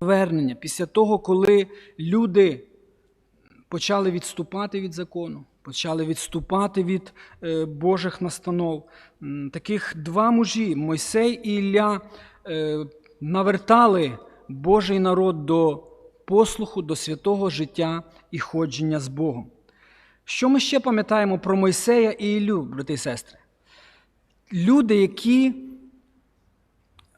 вернення, після того, коли люди почали відступати від закону, почали відступати від е, Божих настанов. Таких два мужі, Мойсей і Ілля, е, навертали Божий народ до послуху, до святого життя і ходження з Богом. Що ми ще пам'ятаємо про Мойсея і Іллю, брати і сестри? Люди, які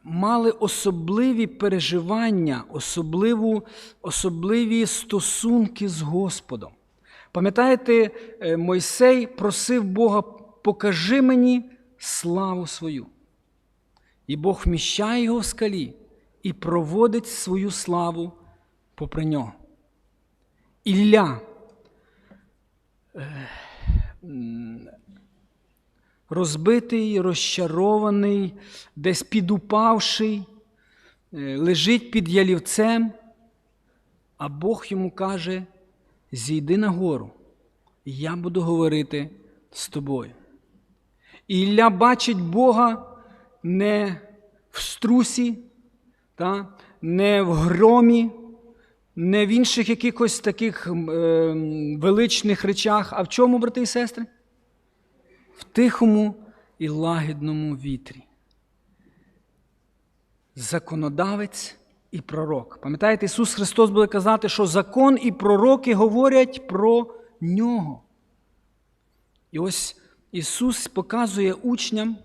мали особливі переживання, особливу, особливі стосунки з Господом. Пам'ятаєте, е, Мойсей просив Бога, покажи мені славу свою. І Бог вміщає його в скалі і проводить свою славу попри нього. Ілля е, розбитий, розчарований, десь підупавший, е, лежить під ялівцем, а Бог йому каже: зійди на гору, і я буду говорити з тобою. І Ілля бачить Бога не в струсі, та, не в громі, не в інших якихось таких е, величних речах, а в чому, брати і сестри? В тихому і лагідному вітрі. Законодавець і пророк. Пам'ятаєте, Ісус Христос буде казати, що закон і пророки говорять про нього. І ось Ісус показує учням,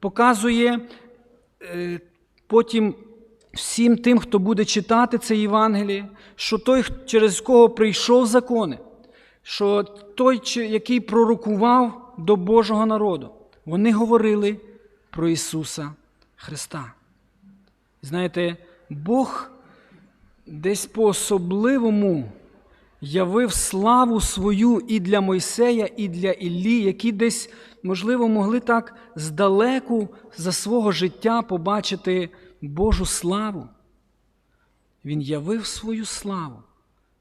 показує е, потім всім тим, хто буде читати це Євангеліє, що той, через кого прийшов закони, що той, який пророкував до Божого народу, вони говорили про Ісуса Христа. Знаєте, Бог десь по-особливому явив славу свою і для Мойсея, і для Іллі, які десь, можливо, могли так здалеку за свого життя побачити Божу славу. Він явив свою славу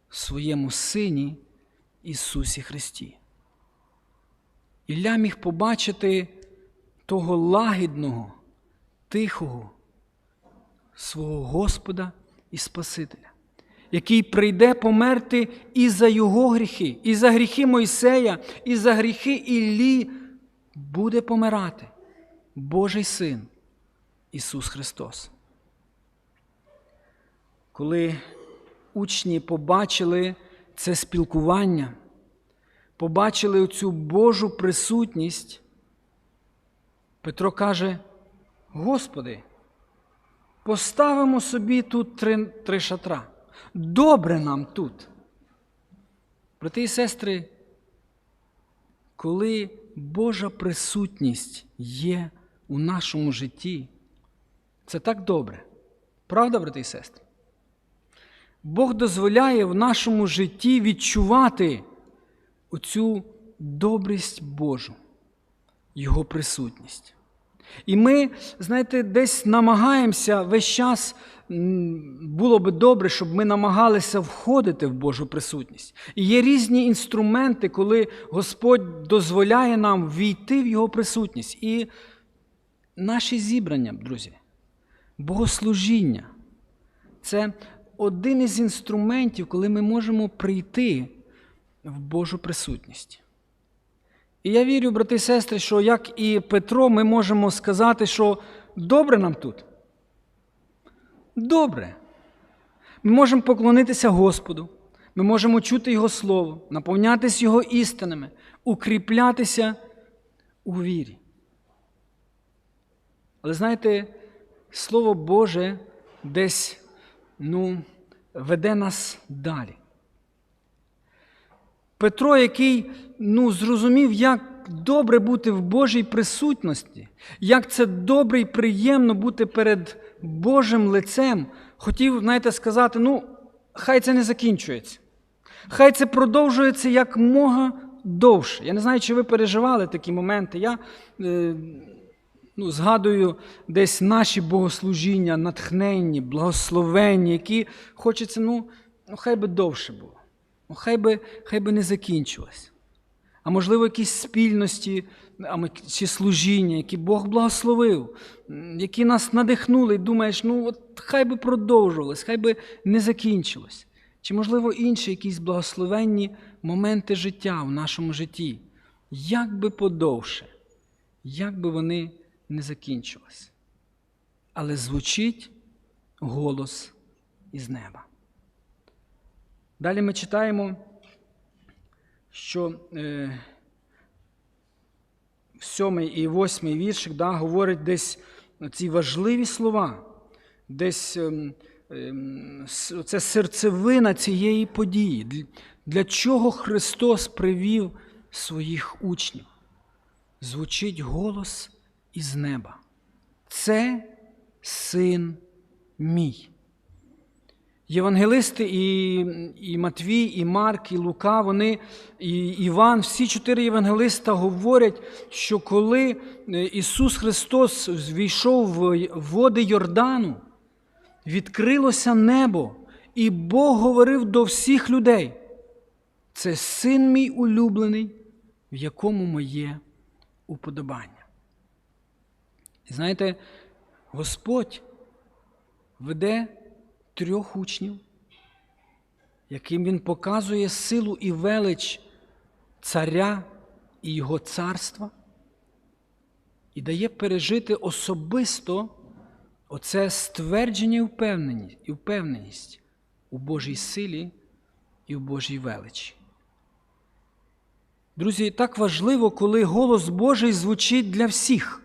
своєму Сині Ісусі Христі. Ілля міг побачити того лагідного, тихого свого Господа і Спасителя, який прийде померти і за його гріхи, і за гріхи Мойсея, і за гріхи Іллі буде помирати Божий Син Ісус Христос. Коли учні побачили це спілкування, побачили цю Божу присутність, Петро каже: Господи, поставимо собі тут три, три шатра. Добре нам тут. Брати і сестри, коли Божа присутність є у нашому житті, це так добре. Правда, брати і сестри? Бог дозволяє в нашому житті відчувати оцю добрість Божу, Його присутність. І ми, знаєте, десь намагаємося весь час, було би добре, щоб ми намагалися входити в Божу присутність. І є різні інструменти, коли Господь дозволяє нам війти в Його присутність. І наші зібрання, друзі, богослужіння це один із інструментів, коли ми можемо прийти в Божу присутність. І я вірю, брати і сестри, що як і Петро, ми можемо сказати, що добре нам тут. Добре. Ми можемо поклонитися Господу, ми можемо чути Його Слово, наповнятися Його істинами, укріплятися у вірі. Але знаєте, Слово Боже десь ну, веде нас далі. Петро, який ну, зрозумів, як добре бути в Божій присутності, як це добре і приємно бути перед Божим лицем, хотів, знаєте, сказати: ну, хай це не закінчується. Хай це продовжується як мога довше. Я не знаю, чи ви переживали такі моменти. Я е, ну, згадую десь наші богослужіння, натхненні, благословенні, які хочеться, ну, ну хай би довше було. Ну, хай би, хай би не закінчилось. А можливо, якісь спільності чи служіння, які Бог благословив, які нас надихнули, і думаєш, ну от хай би продовжувалось, хай би не закінчилось. Чи, можливо, інші якісь благословенні моменти життя в нашому житті, як би подовше, як би вони не закінчились. Але звучить голос із неба. Далі ми читаємо, що е, сьомий і восьмий віршик да, говорить десь ці важливі слова, десь ем, ем, с- це серцевина цієї події. Для чого Христос привів своїх учнів? Звучить голос із неба. Це син мій. Євангелисти і, і Матвій, і Марк, і Лука, вони, і Іван, всі чотири євангелиста говорять, що коли е, Ісус Христос війшов в води Йордану, відкрилося небо, і Бог говорив до всіх людей. Це син мій улюблений, в якому моє уподобання. І знаєте, Господь веде трьох учнів, яким Він показує силу і велич царя і його царства, і дає пережити особисто оце ствердження і впевненість, у Божій силі і у Божій величі. Друзі, так важливо, коли голос Божий звучить для всіх.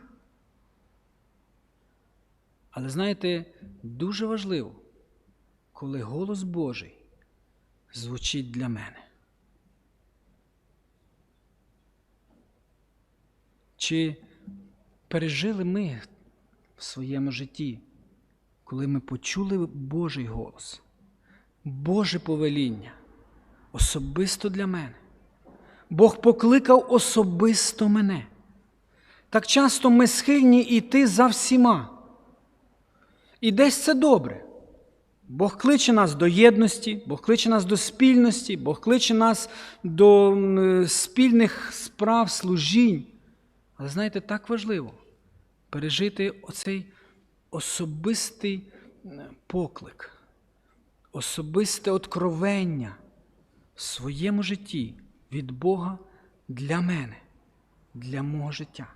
Але знаєте, дуже важливо, коли голос Божий звучить для мене. Чи пережили ми в своєму житті, коли ми почули Божий голос, Боже повеління особисто для мене? Бог покликав особисто мене. Так часто ми схильні йти за всіма. І десь це добре. Бог кличе нас до єдності, Бог кличе нас до спільності, Бог кличе нас до спільних справ, служінь. Але знаєте, так важливо пережити оцей особистий поклик, особисте откровення в своєму житті від Бога для мене, для мого життя.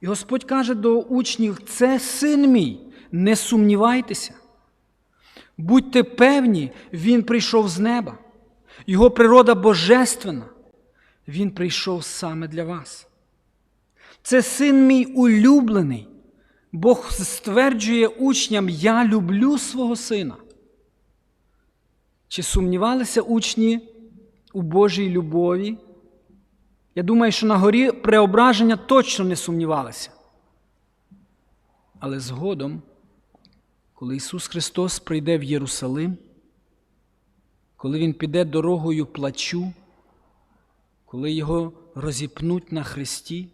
І Господь каже до учнів: це син мій, не сумнівайтеся. Будьте певні, Він прийшов з неба. Його природа божественна. Він прийшов саме для вас. Це син мій улюблений. Бог стверджує учням: Я люблю свого сина. Чи сумнівалися учні у Божій любові? Я думаю, що на горі преображення точно не сумнівалися. Але згодом, коли Ісус Христос прийде в Єрусалим, коли Він піде дорогою плачу, коли Його розіпнуть на хресті,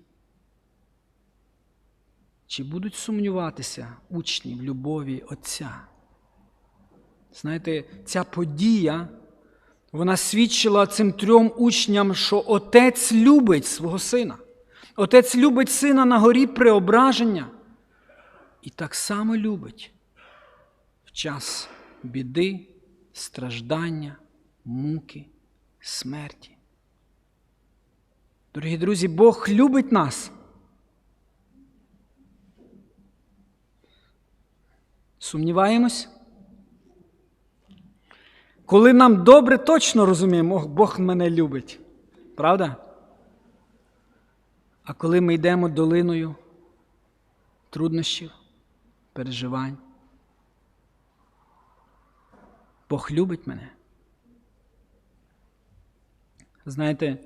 чи будуть сумніватися учні в любові Отця? Знаєте, ця подія, вона свідчила цим трьом учням, що Отець любить свого сина. Отець любить сина на горі преображення і так само любить час біди, страждання, муки, смерті. Дорогі друзі, Бог любить нас. Сумніваємось? Коли нам добре, точно розуміємо, «Ох, Бог мене любить. Правда? А коли ми йдемо долиною труднощів, переживань, Бог любить мене. Знаєте,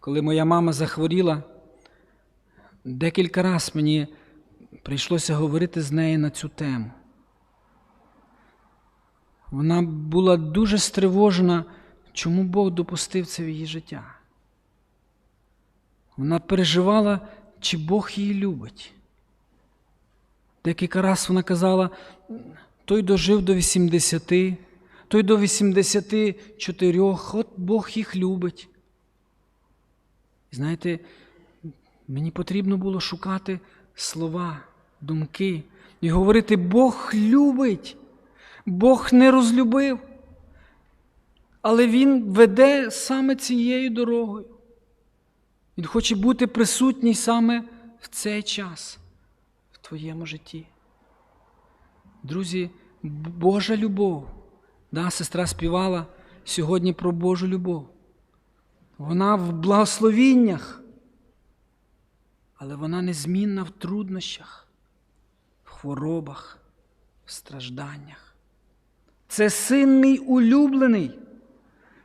коли моя мама захворіла, декілька разів мені прийшлося говорити з нею на цю тему. Вона була дуже стривожена, чому Бог допустив це в її життя. Вона переживала, чи Бог її любить. Декілька разів вона казала, той дожив до 80, той до 84, от Бог їх любить. Знаєте, мені потрібно було шукати слова, думки і говорити: Бог любить, Бог не розлюбив. Але Він веде саме цією дорогою. Він хоче бути присутній саме в цей час, в твоєму житті. Друзі, Божа любов. Да, Сестра співала сьогодні про Божу любов. Вона в благословіннях, але вона незмінна в труднощах, в хворобах, в стражданнях. Це син мій улюблений.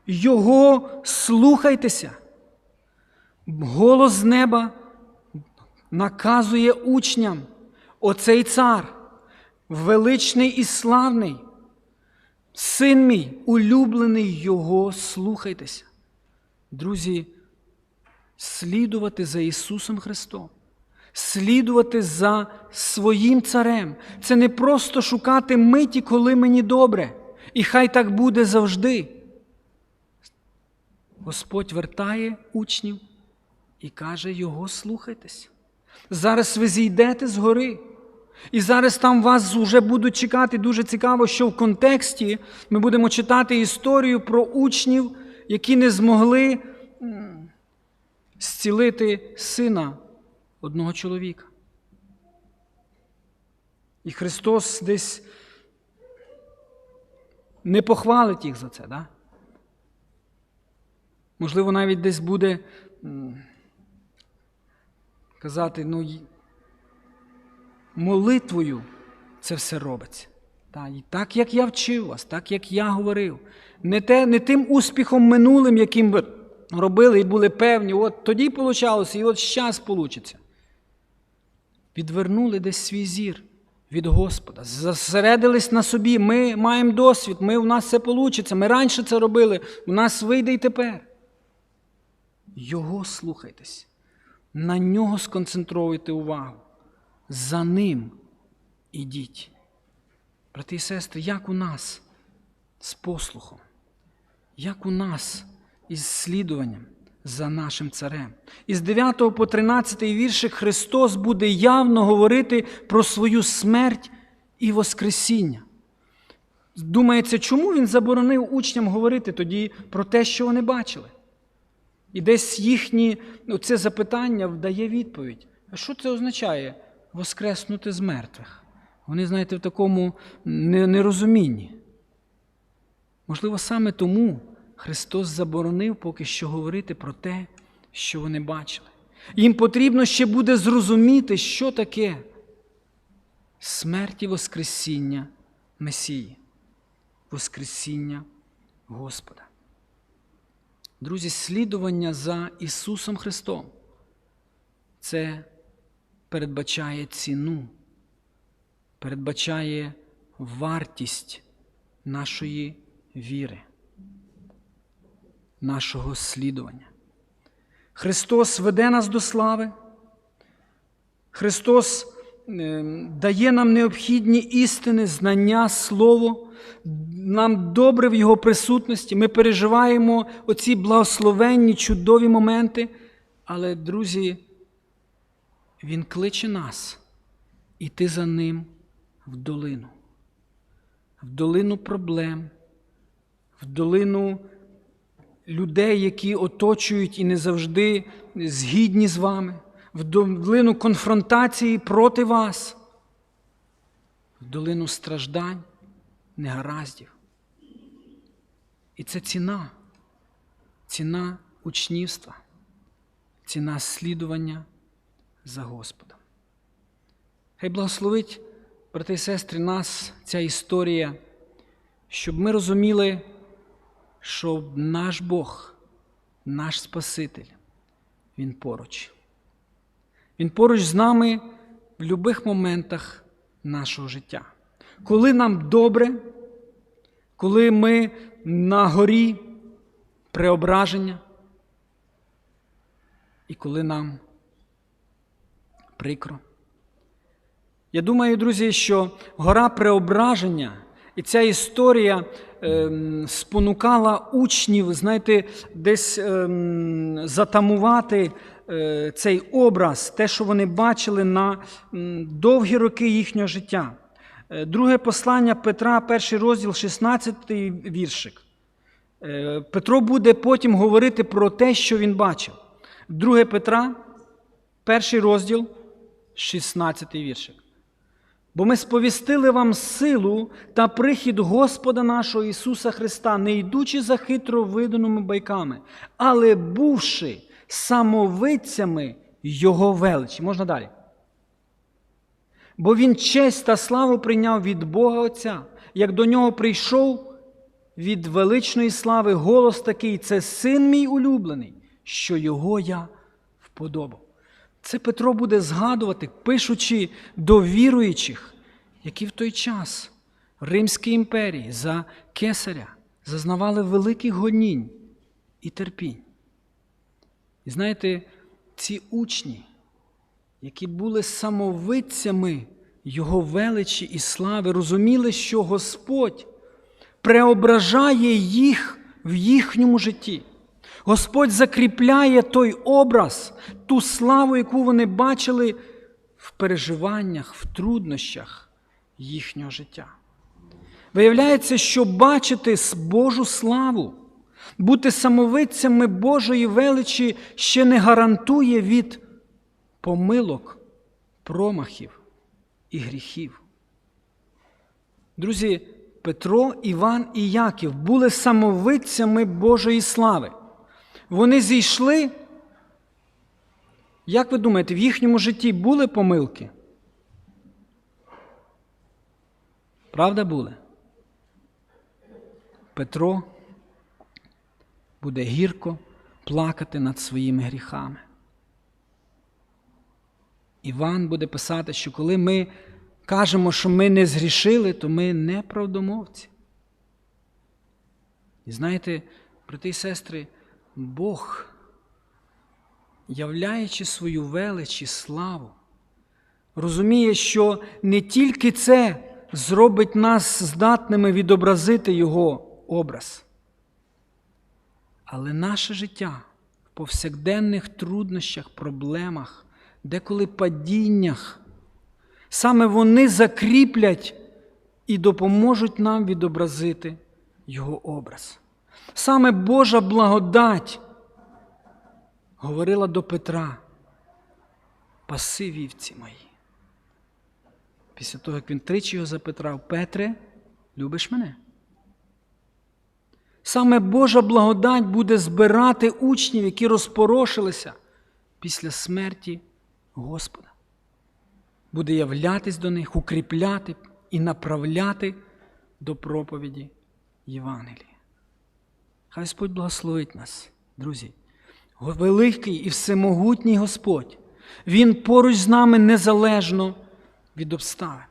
Його слухайтеся. Голос з неба наказує учням, оцей цар, величний і славний, син мій, улюблений Його, слухайтеся. Друзі, слідувати за Ісусом Христом, слідувати за своїм царем. Це не просто шукати миті, коли мені добре, і хай так буде завжди. Господь вертає учнів і каже, Його слухайтеся. Зараз ви зійдете з гори. І зараз там вас вже будуть чекати. Дуже цікаво, що в контексті ми будемо читати історію про учнів, які не змогли зцілити сина одного чоловіка. І Христос десь не похвалить їх за це. Да? Можливо, навіть десь буде казати, ну, молитвою це все робиться. І так, як я вчив вас, так, як я говорив. Не те, не тим успіхом минулим, яким ви робили і були певні, от тоді получалося, і от зараз вийде. Відвернули десь свій зір від Господа, зосередились на собі. Ми маємо досвід, ми, у нас це вийде, ми раніше це робили, у нас вийде і тепер. Його слухайтесь, на нього сконцентруйте увагу. За ним ідіть. Брати і сестри, як у нас з послухом, як у нас із слідуванням за нашим царем. Із 9 по 13 вірші Христос буде явно говорити про свою смерть і Воскресіння. Думається, чому Він заборонив учням говорити тоді про те, що вони бачили? І десь їхні ну, це запитання вдає відповідь. А що це означає воскреснути з мертвих? Вони, знаєте, в такому нерозумінні. Можливо, саме тому Христос заборонив поки що говорити про те, що вони бачили. Їм потрібно ще буде зрозуміти, що таке смерть і Воскресіння Месії, Воскресіння Господа. Друзі, слідування за Ісусом Христом це передбачає ціну, передбачає вартість нашої віри, нашого слідування. Христос веде нас до слави. Христос дає нам необхідні істини, знання, Слово. Нам добре в Його присутності. Ми переживаємо оці благословенні, чудові моменти. Але, друзі, Він кличе нас. Іти за ним в долину, в долину проблем, в долину людей, які оточують і не завжди згідні з вами, в долину конфронтації проти вас, в долину страждань, негараздів. І це ціна, ціна учнівства, ціна слідування за Господом. Хай благословить, брати і сестри, нас ця історія, щоб ми розуміли, що наш Бог, наш Спаситель, Він поруч. Він поруч з нами в будь-яких моментах нашого життя. Коли нам добре, коли ми на горі преображення, і коли нам прикро. Я думаю, друзі, що гора преображення і ця історія ем, спонукала учнів, знаєте, десь ем, затамувати е, цей образ, те, що вони бачили на довгі роки їхнього життя. Е, Друге послання Петра, перший розділ, 16 віршик. Е, Петро буде потім говорити про те, що він бачив. Друге Петра, перший розділ, 16 віршик. Бо ми сповістили вам силу та прихід Господа нашого Ісуса Христа, не йдучи за хитро виданими байками, але бувши самовидцями Його величі. Можна далі. Бо Він честь та славу прийняв від Бога Отця, як до нього прийшов від величної слави голос такий: це син мій улюблений, що його я вподобав. Це Петро буде згадувати, пишучи до віруючих, які в той час Римській імперії за кесаря зазнавали великих гонінь і терпінь. І знаєте, ці учні, які були самовидцями Його величі і слави, розуміли, що Господь преображає їх в їхньому житті. Господь закріпляє той образ, ту славу, яку вони бачили в переживаннях, в труднощах їхнього життя. Виявляється, що бачити Божу славу, бути самовидцями Божої величі ще не гарантує від помилок, промахів і гріхів. Друзі, Петро, Іван і Яків були самовидцями Божої слави. Вони зійшли. Як ви думаєте, в їхньому житті були помилки? Правда були? Петро буде гірко плакати над своїми гріхами. Іван буде писати, що коли ми кажемо, що ми не згрішили, то ми не правдомовці. І знаєте, брати і сестри, Бог, являючи свою велич і славу, розуміє, що не тільки це зробить нас здатними відобразити Його образ, але наше життя в повсякденних труднощах, проблемах, деколи падіннях, саме вони закріплять і допоможуть нам відобразити Його образ. Саме Божа благодать говорила до Петра, паси вівці мої. Після того, як він тричі його запитав, Петре, любиш мене? Саме Божа благодать буде збирати учнів, які розпорошилися після смерті Господа. Буде являтись до них, укріпляти і направляти до проповіді Євангелія. Хай Господь благословить нас, друзі. Великий і всемогутній Господь. Він поруч з нами незалежно від обставин.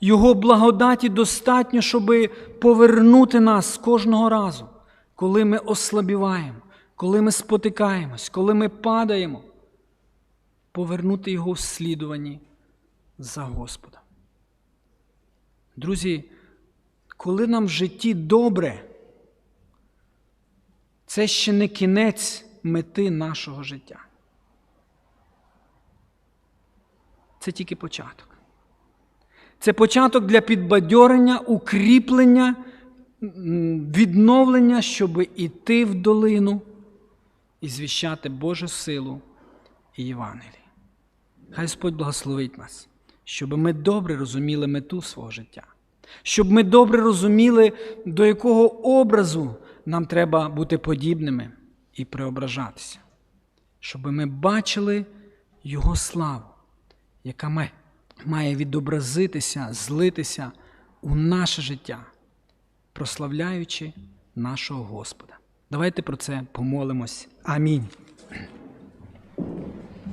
Його благодаті достатньо, щоб повернути нас кожного разу, коли ми ослабіваємо, коли ми спотикаємось, коли ми падаємо, повернути Його в слідуванні за Господа. Друзі, коли нам в житті добре, це ще не кінець мети нашого життя. Це тільки початок. Це початок для підбадьорення, укріплення, відновлення, щоб іти в долину і звіщати Божу силу і Євангелії. Хай Господь благословить нас, щоб ми добре розуміли мету свого життя, щоб ми добре розуміли, до якого образу нам треба бути подібними і преображатися, щоб ми бачили Його славу, яка має відобразитися, злитися у наше життя, прославляючи нашого Господа. Давайте про це помолимось. Амінь.